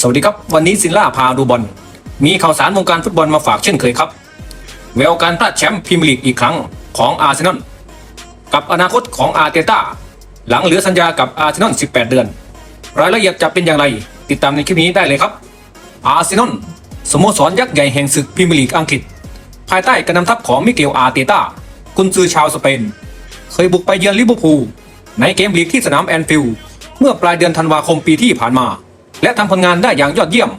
สวัสดีครับ วันนี้ซินล่าพาดูบอล มีข่าวสารวงการฟุตบอลมาฝากเช่นเคยครับ แววการพลาดแชมป์พรีเมียร์ลีกอีกครั้งของอาร์เซนอลกับอนาคตของอาร์เตต้าหลังเหลือสัญญากับอาร์เซนอล 18 เดือน รายละเอียดจะเป็นอย่างไร ติดตามในคลิปนี้ได้เลยครับ อาร์เซนอลสโมสรยักษ์ใหญ่แห่งศึกพรีเมียร์ลีกอังกฤษ ภายใต้การนำทัพของมิเกลอาร์เตต้ากุนซือชาวสเปน เคยบุกไปเยือนลิเวอร์พูลในเกมลีกที่สนามแอนฟิลด์เมื่อปลายเดือนธันวาคมปีที่ผ่านมา และทำผลงานได้อย่างยอดเยี่ยม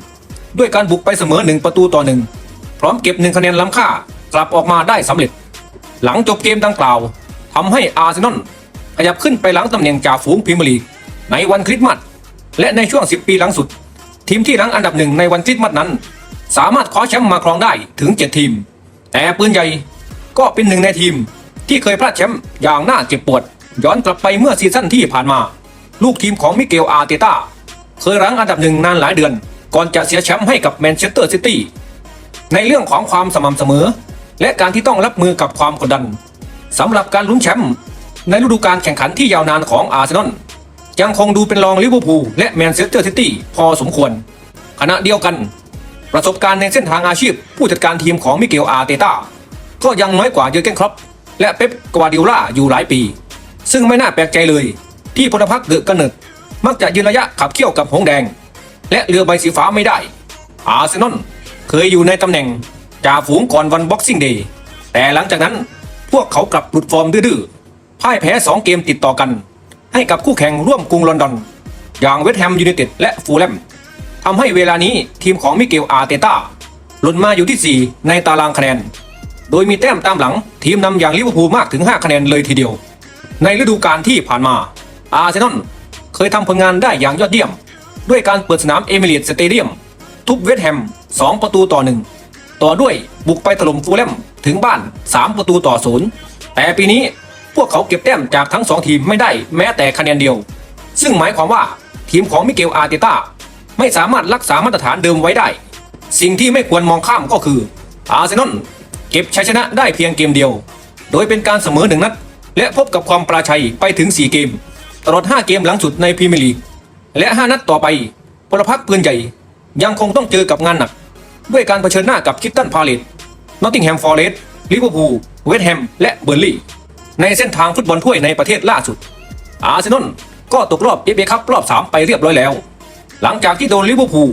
ด้วยการบุกไปเสมอหนึ่งประตูต่อหนึ่งพร้อมเก็บหนึ่งคะแนนล้ำค่ากลับออกมาได้สำเร็จ หลังจบเกมดังกล่าวทำให้อาร์เซนอลขยับขึ้นไปหลังตำแหน่งจ่าฝูงพรีเมียร์ลีกในวันคริสต์มาสและในช่วง 10 ปีหลังสุด ทีมที่หลังอันดับหนึ่งในวันคริสต์มาสนั้น สามารถคว้าแชมป์มาครองได้ถึง 7 ทีม แต่ปืนใหญ่ก็เป็นหนึ่งในทีม ที่เคยพลาดแชมป์อย่างน่าเจ็บปวด ย้อนกลับไปเมื่อซีซั่นที่ผ่านมา ลูกทีมของมิเกลอาร์เตต้า เคยรั้งอันดับหนึ่งนานหลายเดือน ก่อนจะเสียแชมป์ให้กับแมนเชสเตอร์ซิตี้ในเรื่องของความสม่ำเสมอ และการที่ต้องรับมือกับความกดดันสำหรับการลุ้นแชมป์ในฤดูกาลแข่งขันที่ยาวนานของอาร์เซนอลยังคงดูเป็นรองลิเวอร์พูลและแมนเชสเตอร์ซิตี้พอสมควร ขณะเดียวกัน ประสบการณ์ในเส้นทางอาชีพ ผู้จัดการทีมของมิเกลอาร์เตต้าก็ยังน้อยกว่าเยอร์เกนครอปและเป๊ปกวาร์ดิโอลาอยู่หลายปี ซึ่งไม่น่าแปลกใจเลย ที่พลพรรคเดอะกันเนิด มักจะยืนระยะขับเคี่ยวกับหงแดง และเรือใบสีฟ้าไม่ได้ อาร์เซนอลเคยอยู่ในตำแหน่งจ่าฝูงก่อนวันบ็อกซิ่งเดย์แต่หลังจากนั้นพวกเขากลับหลุดฟอร์มดื้อๆพ่ายแพ้2เกมติดต่อกัน ให้กับคู่แข่งร่วมกรุงลอนดอน อย่างเวสต์แฮมยูไนเต็ดและฟูลแลมทำให้เวลานี้ทีมของมิเกลอาร์เตต้าหล่นมาอยู่ที่ 4 ในตารางคะแนน โดยมีแต้มตามหลังทีมนำอย่างลิเวอร์พูลมากถึง 5 คะแนนเลยทีเดียว ในฤดูกาลที่ผ่านมาอาร์เซนอล เคยทำผลงานได้อย่างยอดเยี่ยม ด้วยการเปิดสนามเอมิเลียตสเตเดียม ทุบเวสต์แฮม 2 ประตูต่อ 1 ต่อด้วยบุกไปถล่มฟูลแลมถึงบ้าน 3 ประตูต่อศูนย์แต่ปีนี้พวกเขาเก็บแต้มจากทั้ง 2 ทีมไม่ได้แม้แต่คะแนนเดียว ซึ่งหมายความว่าทีมของมิเกลอาร์เตต้าไม่สามารถรักษามาตรฐานเดิมไว้ได้ สิ่งที่ไม่ควรมองข้ามก็คืออาร์เซนอลเก็บชัยชนะได้เพียงเกมเดียว โดยเป็นการเสมอหนึ่งนัดและพบกับความปราชัยไปถึง 4 เกม ตลอด 5 เกมหลังสุดในพรีเมียร์ลีก และ 5 นัดต่อไปพลพรรคปืนใหญ่ ยังคงต้องเจอกับงานหนัก ด้วยการเผชิญหน้ากับคิตตันพาเลตนอตติงแฮมฟอร์เรสต์ลิเวอร์พูลเวสต์แฮมและเบอร์ลี่ ในเส้นทางฟุตบอลถ้วยในประเทศล่าสุด อาร์เซนอลก็ตกรอบเอฟเอคัพรอบ 3 ไปเรียบร้อยแล้ว หลังจากที่โดนลิเวอร์พูล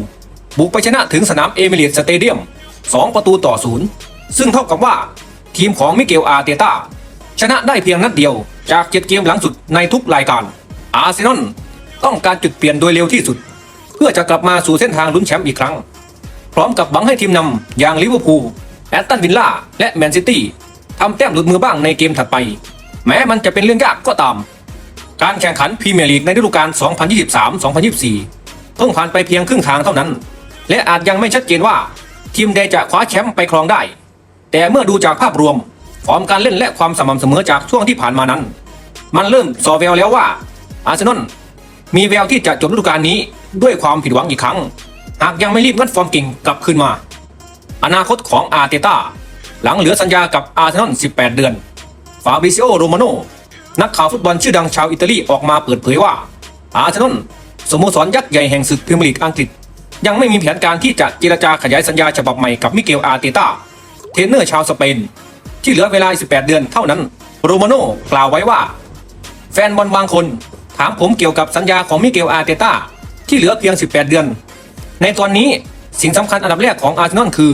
บุกไปชนะถึงสนามเอมิเลียตสเตเดียม 2 ประตูต่อศูนย์ซึ่งเท่ากับว่าทีมของมิเกลอาร์เตต้าชนะได้เพียงนัดเดียว จากเจ็ดเกมหลังสุดในทุกรายการ อาร์เซนอลต้องการจุดเปลี่ยนโดยเร็วที่สุด เพื่อจะกลับมาสู่เส้นทางลุ้นแชมป์อีกครั้ง พร้อมกับหวังให้ทีมนำอย่างลิเวอร์พูลแอตตันวิลล่าและแมนซิตี้ทำแต้มหลุดมือบ้างในเกมถัดไป แม้มันจะเป็นเรื่องยากก็ตาม การแข่งขันพรีเมียร์ลีกในฤดูกาล 2023-2024 เพิ่งผ่านไปเพียงครึ่งทางเท่านั้น และอาจยังไม่ชัดเจนว่าทีมใดจะคว้าแชมป์ไปครองได้ แต่เมื่อดูจากภาพรวม ฟอร์มการเล่นและความสม่ำเสมอจากช่วงที่ผ่านมานั้น มันเริ่มสอแววแล้วว่า อาร์เซนอลมีแววที่จะจบฤดูกาลนี้ด้วยความผิดหวังอีกครั้ง หากยังไม่รีบงัดฟอร์มเก่งกลับคืนมา อนาคตของอาร์เตต้าหลังเหลือสัญญากับอาร์เซนอล 18 เดือน ฟาบิซิโอ โรมาโน นักข่าวฟุตบอลชื่อดังชาวอิตาลีออกมาเปิดเผยว่า อาร์เซนอลสโมสรยักษ์ใหญ่แห่งศึกพรีเมียร์ลีกอังกฤษ ยังไม่มีแผนการที่จะเจรจาขยายสัญญาฉบับใหม่กับมิเกลอาร์เตต้าเทรนเนอร์ชาวสเปน ที่เหลือเวลา 18 เดือนเท่านั้น โรมาโนกล่าวไว้ว่า แฟนบอลบางคน ถามผมเกี่ยวกับสัญญาของมิเกลอาร์เตต้าที่เหลือเพียง 18 เดือน ในตอนนี้สิ่งสำคัญอันดับแรกของอาร์เซนอลคือ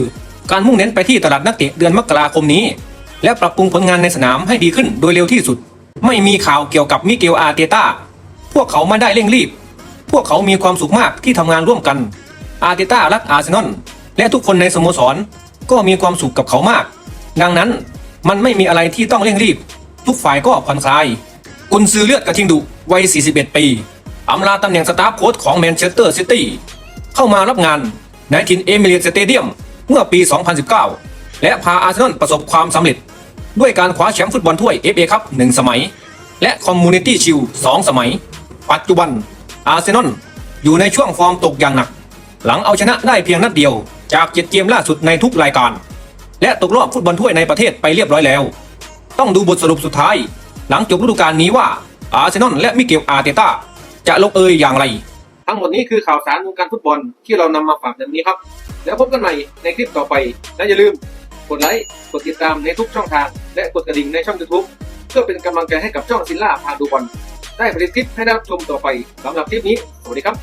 การมุ่งเน้นไปที่ตลาดนักเตะเดือนมกราคมนี้ และปรับปรุงผลงานในสนามให้ดีขึ้นโดยเร็วที่สุด ไม่มีข่าวเกี่ยวกับมิเกลอาร์เตต้าพวกเขาไม่ได้เร่งรีบ พวกเขามีความสุขมากที่ทำงานร่วมกัน อาร์เตต้ารักอาร์เซนอลและทุกคนในสโมสรก็มีความสุขกับเขามาก ดังนั้น มันไม่มีอะไรที่ต้องเร่งรีบ ทุกฝ่ายก็ผ่อนคลาย กุนซือเลือดกระทิงดุวัย 41 ปีอำลาตำแหน่งสตาฟโค้ชของแมนเชสเตอร์ซิตี้เข้ามารับงานในทินเอมิเลียตสเตเดียมเมื่อปี 2019 และพาอาร์เซนอลประสบความสำเร็จ ด้วยการคว้าแชมป์ฟุตบอลถ้วย FA คัพ1สมัย และคอมมูนิตี้ชิล2สมัย ปัจจุบันอาร์เซนอลอยู่ในช่วงฟอร์มตกอย่างหนัก หลังเอาชนะได้เพียงนัดเดียวจากเจ็ดเกมล่าสุดในทุกรายการ และตกรอบฟุตบอลถ้วยในประเทศไปเรียบร้อยแล้ว ต้องดูบทสรุปสุดท้าย หลังจบฤดูกาลนี้ว่าอาร์เซนอลและมิเกลอาร์เตต้าจะลงเอยอย่างไร ทั้งหมดนี้คือข่าวสารวงการฟุตบอลที่เรานำมาฝากในวันนี้ครับ แล้วพบกันใหม่ในคลิปต่อไปและอย่าลืมกดไลค์กดติดตามในทุกช่องทาง และกดกระดิ่งในช่อง YouTube เพื่อเป็นกำลังใจให้กับช่องซิลล่าพาดูบอลได้ผลิตคลิปให้ได้รับชมต่อไปสำหรับคลิปนี้สวัสดีครับ